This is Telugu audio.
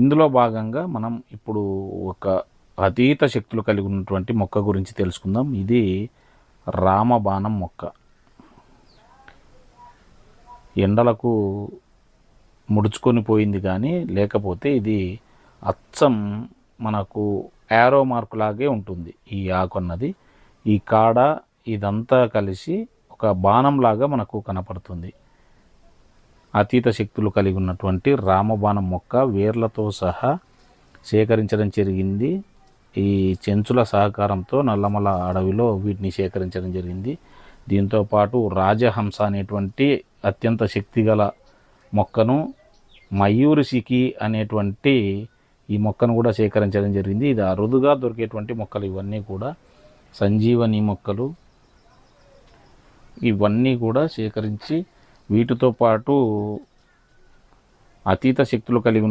ఇందులో భాగంగా మనం ఇప్పుడు ఒక అతీత శక్తులు కలిగి ఉన్నటువంటి మొక్క గురించి తెలుసుకుందాం. ఇది రామబాణం మొక్క. ఎండలకు ముడుచుకొని పోయింది కానీ లేకపోతే ఇది అచ్చం మనకు యారో మార్కులాగే ఉంటుంది ఈ ఆకు అన్నది. ఈ కాడ ఇదంతా కలిసి ఒక బాణంలాగా మనకు కనపడుతుంది. అతీత శక్తులు కలిగి ఉన్నటువంటి రామబాణం మొక్క వేర్లతో సహా సేకరించడం జరిగింది. ఈ చెంచుల సహకారంతో నల్లమల అడవిలో వీటిని సేకరించడం జరిగింది. దీంతో పాటు రాజహంస అనేటువంటి అత్యంత శక్తిగల మొక్కను మయూరిసికి అనేటువంటి ఈ మొక్కను కూడా సేకరించడం జరిగింది. ఇది అరుదుగా దొరికేటువంటి మొక్కలు ఇవన్నీ కూడా. సంజీవని మొక్కలు ఇవన్నీ కూడా సేకరించి వీటితో పాటు అతీత శక్తులు కలిగి